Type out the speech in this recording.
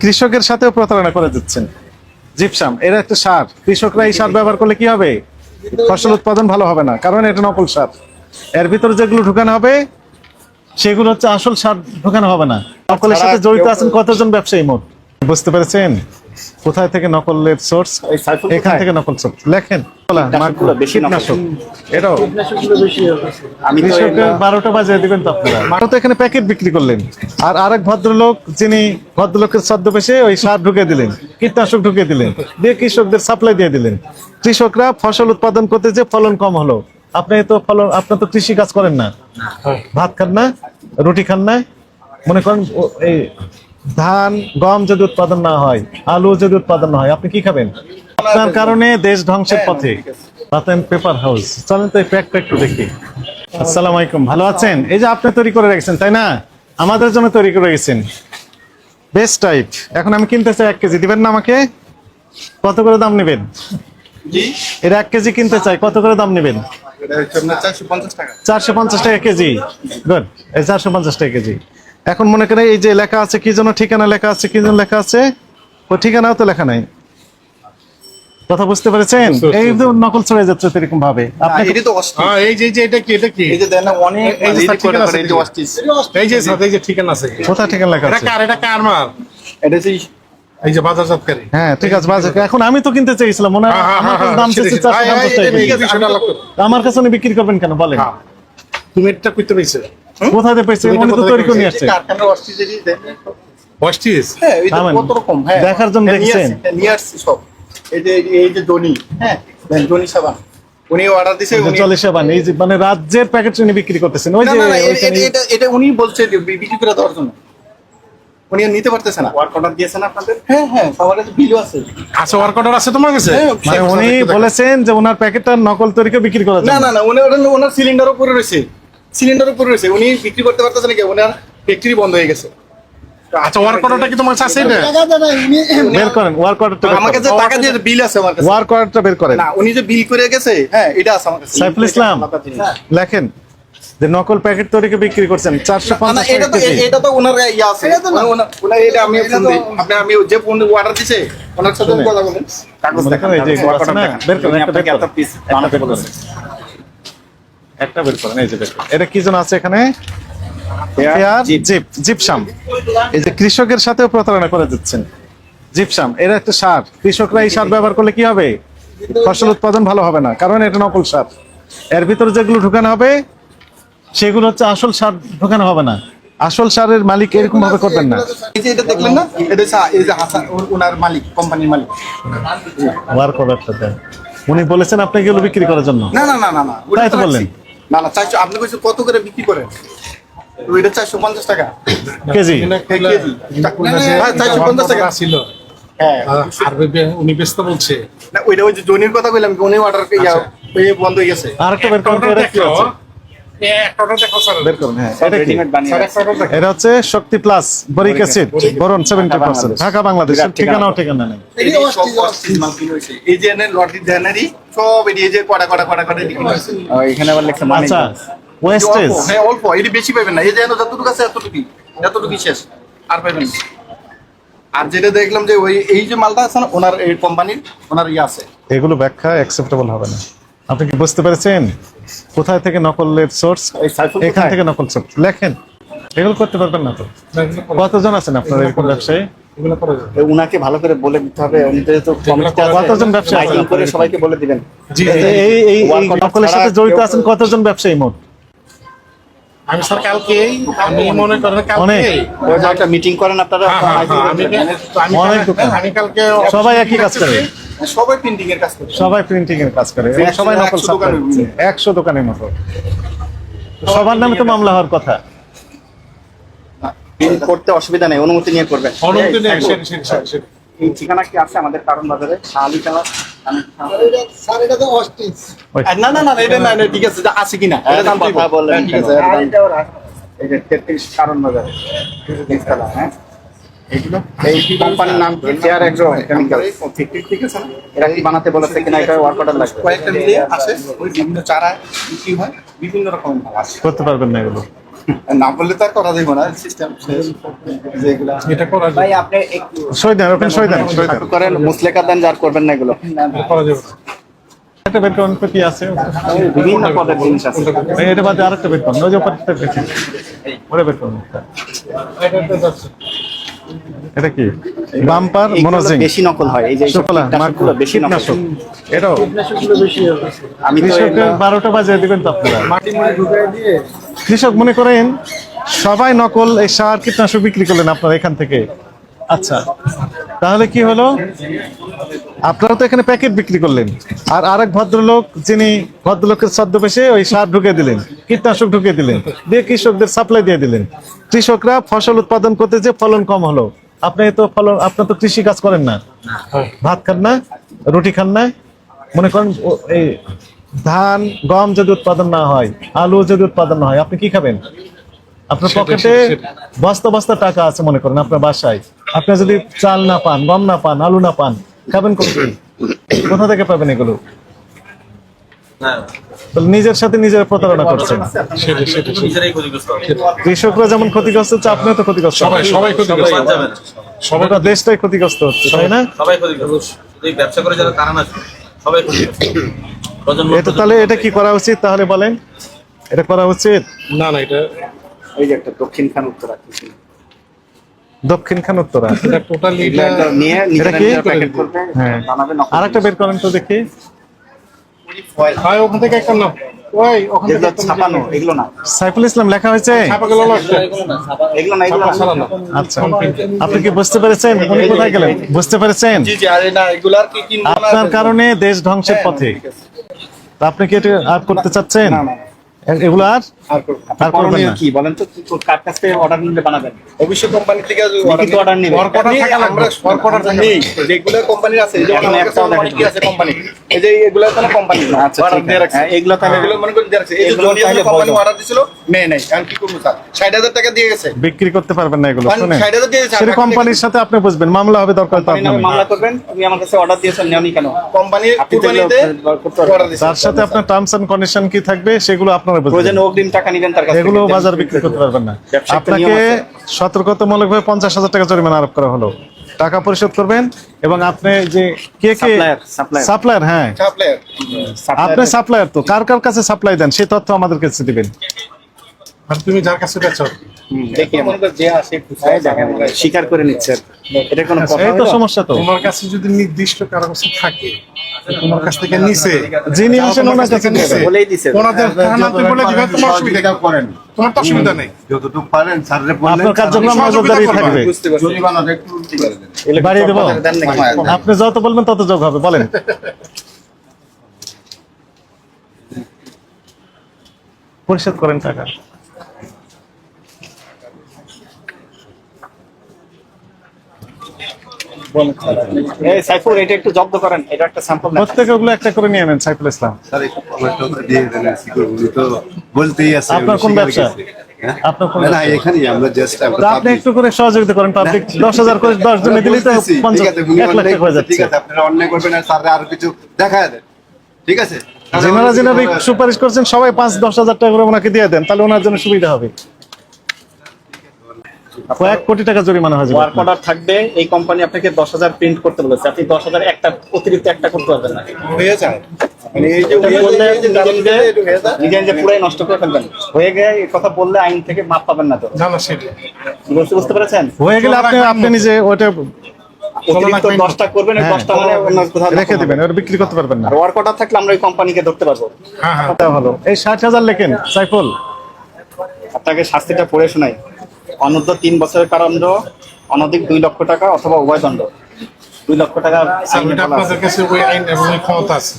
কৃষকের সাথেও প্রতারণা করে দিচ্ছেন। জিপসাম এরা একটা সার। কৃষকরা এই সার ব্যবহার করলে কি হবে? ফসল উৎপাদন ভালো হবে না কারণ এটা নকল সার। এর ভিতরে যেগুলো ঢুকানো হবে সেগুলো হচ্ছে আসল সার ঢুকানো হবে না। নকলের সাথে জড়িত আছেন কতজন ব্যবসায়ী মোট? বুঝতে পেরেছেন? কোথায় থেকে নকলের সোর্স এখান থেকে নকল সোর্স লেখেন। কীটনাশকগুলো বেশি নকল। কীটনাশক এটাও আমি তো কৃষকের বারোটা বাজিয়ে দিবেন তো আপনারা। মারো তো এখানে প্যাকেট বিক্রি করলেন। আর আরেক ভদ্রলোক যিনি ভদ্রলোকের ছদ্মবেশে ওই সার ঢুকে দিলেন কীটনাশক ঢুকে দিলেন দিয়ে কৃষকদের সাপ্লাই দিয়ে দিলেন। কৃষকরা ফসল উৎপাদন করতে যে ফলন কম হলো। আপনি তো ফলন আপনার তো কৃষি কাজ করেন না। ভাত খান না রুটি খান না। মনে করেন এই ধান গম যদি উৎপাদন না হয় আলু যদি উৎপাদন না হয় আপনি কি খাবেন? আপনার কারণে দেশ ধ্বংসের পথে। পেপার হাউস চলেন তো এই প্যাকটা একটু দেখি। আসসালামু আলাইকুম। ভালো আছেন? এই যে আপনি তৈরি করে রেখেছেন তাই না? আমাদের জন্য তৈরি করে রেখেছেন। বেস্ট টাইট এখন আমি কিনতে চাই এক কেজি। দিবেন না আমাকে? কত করে দাম নেবেন? এর এক কেজি কিনতে চাই কত করে দাম নেবেন? এটা চারশো পঞ্চাশ টাকা। কেজি। গুড এই চারশো পঞ্চাশ টাকা কেজি। এখন মনে করেন এই যে লেখা আছে কি জন্য ঠিকানা লেখা আছে কি জন্য লেখা আছে ও ঠিকানাও তো লেখা নাই। কথা বুঝতে পেরেছেন? এই যে নকল ছড়ে যাচ্ছে এরকম ভাবে। আপনি এটা তো অস্থির। হ্যাঁ এই যে এই যে এটা কি এটা কি? এই যে দেন না অনেক এই যে ঠিকানা আছে এই যে। অস্থির। এই যে সাথে এই যে ঠিকানা আছে। কোথায় ঠিকানা লেখা এটা কার এটা কার মাল? এটা হচ্ছে এই যে বাজারজাতকারী হ্যাঁ ঠিক আছে বাজে এখন আমি তো কিনতে চাইছিলাম মনে হয় হ্যাঁ, হ্যাঁ, আমার কাছে হ্যাঁ, দাম চারশো হ্যাঁ, পঞ্চাশ হ্যাঁ, টাকা। আছে। আমার বিক্রি করবেন কেন বলেন। হ্যাঁ। তুমি এটা করতে পাইছে উনি তো তৈরি করে নিয়ে কারখানার যেটি হ্যাঁ এই কত রকম হ্যাঁ। দেখার জন্য হ্যাঁ, দেখছেন? আসছি, নিয়ে আসছি সব। এই যে এই যে- দনি হ্যাঁ দেন সাবান। উনি অর্ডার দিছে উনি চলে সেবান এই যে মানে রাজ্যের প্যাকেট উনি বিক্রি করতেছেন। ওই যে এটা এটা উনি বলছে বিক্রি করে দেওয়ার জন্য। উনি আর নিতে পারতেছে না। ওয়ার্ক অর্ডার দিয়েছেন আপনাদের? হ্যাঁ হ্যাঁ সবার কাছে বিলও আছে। আছে ওয়ার্ক অর্ডার আছে তোমার কাছে? মানে উনি বলেছেন যে ওনার প্যাকেটটা নকল তৈরি করে বিক্রি করার না না না উনি ওনার সিলিন্ডার উপরে রয়েছে। সিলিন্ডার উপরে রয়েছে উনি বিক্রি করতে পারতেছে নাকি? ওনার ফ্যাক্টরি বন্ধ হয়ে গেছে। আচ্ছা ওয়ার্ক অর্ডারটা কি তোমার কাছে আছে এটা বের করেন ওয়ার্ক অর্ডারটা আমার কাছে টাকা দিয়ে বিল আছে আমার কাছে। ওয়ার্ক অর্ডারটা বের করেন। না উনি যে বিল করে গেছে হ্যাঁ এটা আছে আমার কাছে। সাইফুল ইসলাম লেখেন যে নকল প্যাকেট তৈরি করে বিক্রি করছেন চারশো না, না, পঞ্চাশ এটা তো এটা তো ওনার ইয়ে আছে। ওনার- ওনার এটা আমি ফোন দিই। আপনি আমি যে ফোন অর্ডার দিছে ওনার সাথে কথা বলেন। কাগজ এই যে কাগজ আছে না, দেখান। বের করেন, একটা আপনাকে বের এত করেন। পিস বানাতে বের করেন। বলেছে। একটা বের করেন এই যে বের করেন। এটা কি জন আছে এখানে? জিপ। জিপসাম। এই যে কৃষকের সাথেও প্রতারণা করে দিচ্ছেন। জিপসাম একটা সার। কৃষকরা এই সার ব্যবহার করলে কি হবে? ফসল উৎপাদন ভালো হবে না কারণ এটা নকল সার। এর ভিতরে যেগুলো ঢুকানো হবে সেগুলো হচ্ছে আসল সার ঢুকানো হবে না। আসল সারের মালিক এরকম ভাবে করবেন না। এই যে এটা দেখলেন না? এটা এই যে হাসান ওনার মালিক কোম্পানির মালিক। অর্ডারটা দেন উনি বলেছেন আপনাকে এগুলো বিক্রি করার জন্য। না না না না তাই তো বললেন। না না চারশো আপনি বলছেন কত করে বিক্রি করেন? ওইটা চারশো পঞ্চাশ টাকা। কেজি? হ্যাঁ, কেজি হ্যাঁ, চারশো পঞ্চাশ টাকা। ছিল। হ্যাঁ। আর বে- উনি ব্যস্ত বলছে। না ওইটা ওই যে জনির কথা কইলাম উনি অর্ডার বন্ধ হয়ে গেছে। আর একটা বের করুন তো, এটা হচ্ছে Shakti plus boric acid boron seventy percent Dhaka Bangladesh ঠিকানাও ঠিকানা। নেই। সব যে। এখানে আবার আচ্ছা ওয়েস্টেজ অল্প, হ্যাঁ অল্প এটি বেশি পাবেন না। এই যে যতটুকু আছে এতটুকুই এতটুকুই শেষ আর পাবেন না। আর যেটা দেখলাম যে ওই এই যে মালটা আছে না ওনার এই কোম্পানির ওনার ইয়ে আছে। এগুলো ব্যাখ্যা অ্যাকসেপ্টেবল হবে না। আপনি কি বুঝতে পেরেছেন? কোথায় থেকে নকলের সোর্স এখান থেকে নকল সোর্স লেখেন। এগুলো করতে পারবেন না তো? কতজন আছেন আপনার এরকম ব্যবসায়ী? উনাকে ভালো করে বলে দিতে হবে। কতজন ব্যবসায়ী করে সবাইকে বলে দিবেন। এই- এই নকলের সাথে জড়িত আছেন কতজন ব্যবসায়ী মোট? আমি স্যার কালকেই আমি মনে করেন কালকে একটা মিটিং করেন আপনারা। হ্যাঁ, হ্যাঁ, হ্যাঁ, আমি কালকে সবাই একই কাজ করে। সবাই প্রিন্টিং এর কাজ করে। সবাই প্রিন্টিং এর কাজ করে। এবং একশো- সবাই নকল সাপ্লাই দোকানের একশো দোকানের মতো। সবার নামে তো মামলা হওয়ার কথা। করতে অসুবিধা নেই অনুমতি নিয়ে করবেন। অনুমতি সেটা এই ঠিকানা কি আছে আমাদের কারণ বাজারে? শাহালি কালার? না না না এটা না ঠিক আছে আছে কিনা? কথা বললেন হ্যাঁ, ঠিক আছে তেত্রিশ কারণ বাজারে। হ্যাঁ? এইগুলো কোম্পানির নাম কি? চেয়ার এগ্রো কেমিক্যাল ঠিক আছে না কি বানাতে বলেছে কিনা? এটা ওয়ার্ক অর্ডার লাগবে। কয়েকটা মিলে আসে। ওই বিভিন্ন চারা বিক্রি হয়। বিভিন্ন আসে। করতে পারবেন না এগুলো। না বললে তো আর করা যাবে না। সিস্টেম যেগুলা এটা করা ভাই আপনি একটু সই দেন ওখানে সই দেন সই দেন করেন মুসলেখা দেন যার করবেন না এগুলো। করা যাবে না। একটা করুন কি আছে। বিভিন্ন পদের জিনিস আছে। এটা বাদে আরেকটা বের করুন। ওই যে উপরটা বেশি ওটা বের করুন। এটাতে যাচ্ছে। এটা কি? বাম্পার মনোজিং? বেশি নকল হয় এই যে এইসব মার্কগুলো বেশি নকল। কীটনাশক। এটাও? আমি তো কৃষকের এগুলো- বারোটা বাজিয়ে দিবেন তো আপনারা। মাটি মনে ঢুকাই দিয়ে কৃষক মনে করেন সবাই নকল এই সার কীটনাশক বিক্রি করলেন আপনারা এখান থেকে। আচ্ছা। তাহলে কি হলো? আপনারা তো এখানে প্যাকেট বিক্রি করলেন। আর আরেক ভদ্রলোক যিনি ভদ্রলোকের ছদ্মবেশে ওই সার ঢুকে দিলেন কীটনাশক ঢুকে দিলেন দিয়ে কৃষকদের সাপ্লাই দিয়ে দিলেন। কৃষকরা ফসল উৎপাদন করতে যে ফলন কম হলো আপনি তো ফলন আপনার তো কৃষি কাজ করেন না। ভাত খান না রুটি খান না মনে করেন এই ধান গম যদি উৎপাদন না হয় আলু যদি উৎপাদন না হয় আপনি কি খাবেন? আপনার পকেটে বস্তা বস্তা টাকা আছে মনে করেন আপনার বাসায়। আপনি যদি চাল না পান গম না পান আলু না পান খাবেন কোথায় কোথা থেকে পাবেন এগুলো? নিজের সাথে নিজের প্রতারণা করছেন। সেটা সেটা সেটা। কৃষকরা যেমন ক্ষতিগ্রস্ত হচ্ছে আপনিও তো ক্ষতিগ্রস্ত সবাই সবাই ক্ষতিগ্রস্ত। সবাই দেশটাই ক্ষতিগ্রস্ত হচ্ছে তাই না? সবাই ক্ষতিগ্রস্ত। এই ব্যবসা করে যারা তারা না সবাই এটা তাহলে এটা কি করা উচিত তাহলে বলেন? এটা করা উচিত? না না এটা এই যে একটা দক্ষিণ খান উত্তর আছে দক্ষিণ খান উত্তরা এটা টোটালি নিয়ে নিজেরা নিজেরা প্যাকেট করবে হ্যাঁ। বানাবে বের করেন তো দেখি। হয় ওখান থেকে একটা নাও। ওই ওখান থেকে ছাপানো এগুলো না। সাইফুল ইসলাম লেখা হয়েছে? ছাপা গেল লাস্টে এগুলো না এগুলো না। আচ্ছা। আপনি কি বুঝতে পেরেছেন? উনি কোথায় গেলেন? বুঝতে পেরেছেন? জি জি আরে না এগুলার কি কিনবো আপনার কারণে দেশ ধ্বংসের পথে। তা আপনি কি এটা আর করতে চাচ্ছেন? এগুলো আর? আর করবেন না। আর করবেন করণীয় না। কি? বলেন তো কার কাছ থেকে অর্ডার নিলে বানাবেন? অবশ্যই কোম্পানি থেকে অর্ডার নিবে অর্ডার থাকা আমরা অর্ডার নেই। রেগুলার কোম্পানি আছে। এই যে এখন আমার কাছে একটাও দেখা অনেক কি আছে কোম্পানি। এই যে এগুলো কোনো কোম্পানি? আচ্ছা, অর্ডার দিয়ে রাখছে। হ্যাঁ, তাহলে- এগুলো মনে করেন দিয়ে রাখছে। এই যে এগুলো জরিয়া তাহলে কোম্পানি অর্ডার দিছিল নেই নাই। আমি কি করব স্যার? ষাট হাজার টাকা দিয়ে গেছে। বিক্রি করতে পারবেন না এগুলো মানে শুনেন। ষাট হাজার দিয়ে গেছে কোম্পানির সাথে আপনি বুঝবেন মামলা হবে দরকার তো আপনার মামলা করবেন তুমি আমার কাছে অর্ডার দিয়েছেন নেওনি কেন? কোম্পানির আপনি তার সাথে আপনার টার্মস এন্ড কন্ডিশন কি থাকবে সেগুলো আপনারা বুঝবেন। প্রয়োজনে অগ্রিম টাকা নিবেন তার কাছে এগুলো বাজার বিক্রি করতে পারবেন না। আপনাকে সতর্কতামূলকভাবে পঞ্চাশ হাজার টাকা জরিমানা আরোপ করা হলো। টাকা পরিশোধ করবেন এবং আপনি যে কে কে. সাপ্লায়ার হ্যাঁ। আপনি সাপ্লায়ার তো। কার কার কাছে সাপ্লাই দেন সেই তথ্য আমাদের কাছে দিবেন। আর তুমি যার কাছে বেচো দেখি আমরা। করেন যে আসে স্বীকার করে নিচ্ছে এটা কোনো কথা এই তো সমস্যা তো। তোমার কাছে যদি নির্দিষ্ট কারও কাছে থাকে তোমার কাছ থেকে নিছে। যিনি আসেন ওনার কাছে নিছে, বলেই দিছে। ওনাদের নাম তুমি বলে দিবে তোমার অসুবিধা করেন। তোমার তো অসুবিধা নেই। যতটুকু পারেন স্যাররে আপনার কার্যক্রম নজরদারি থাকবে। জরিমানাটা একটু ঠিক করে দেন বাড়িয়ে দেবো। আপনি যত বলবেন তত যোগ হবে বলেন। পরিশোধ করেন টাকা। এই সাইফুল এটা একটু জব্দ করেন এটা একটা স্যাম্পল প্রত্যেকে ওগুলো একটা করে নিয়ে নেন সাইফুল ইসলাম। স্যার একটু কমেন্ট দিয়ে দেন কি তো বলতেই আছে আপনার কোন ব্যবসা? হ্যাঁ? আপনার কোন না, না এখানেই আমরা জাস্ট আপনি একটু করে সহযোগিতা করেন পাবলিক দশ হাজার করে দশ জনে দিলেই তো পঞ্চাশ এক লাখ টাকা হয়ে ঠিক আছে আপনারা অন্যায় করবেন আর স্যাররা আর কিছু দেখা দেন ঠিক আছে? যেনারা যেনারা সুপারিশ করছেন সবাই পাঁচ দশ হাজার টাকা করে ওনাকে দিয়ে দেন তাহলে ওনার জন্য সুবিধা হবে। কয়েক কোটি টাকা জরিমানা হয়ে যাবে ওয়ার্ক অর্ডার থাকবে এই কোম্পানি আপনাকে দশ হাজার প্রিন্ট করতে বলেছে। আপনি দশ হাজার একটা অতিরিক্ত একটা করতে পারবেন না। হয়ে যায় নষ্ট করে ফেলবেন। হয়ে গেলে কথা বললে আইন থেকে মাপ পাবেন না তো। না না সেটা বুঝতে বুঝতে পেরেছেন? হয়ে গেলে আপনি আপনি নিজে ওইটা দশটা করবেন হ্যাঁ। দশটা মানে রেখে দিবেন বিক্রি করতে পারবেন না। আর ওয়ার্ক অর্ডার থাকলে আমরা ওই কোম্পানিকে ধরতে পারব। হ্যাঁ হ্যাঁ। হলো এই ষাট হাজার লেখেন সাইফুল। আপনাকে শাস্তিটা পড়ে শোনাই। অনূর্ধ্ব তিন বছরের কারাদণ্ড অনধিক দুই লক্ষ টাকা অথবা উভয় দণ্ড দুই লক্ষ টাকা স্যার আইনে ওইটা বলা আছে। আপনাদের কাছে ওই আইন এবং ক্ষমতা আছে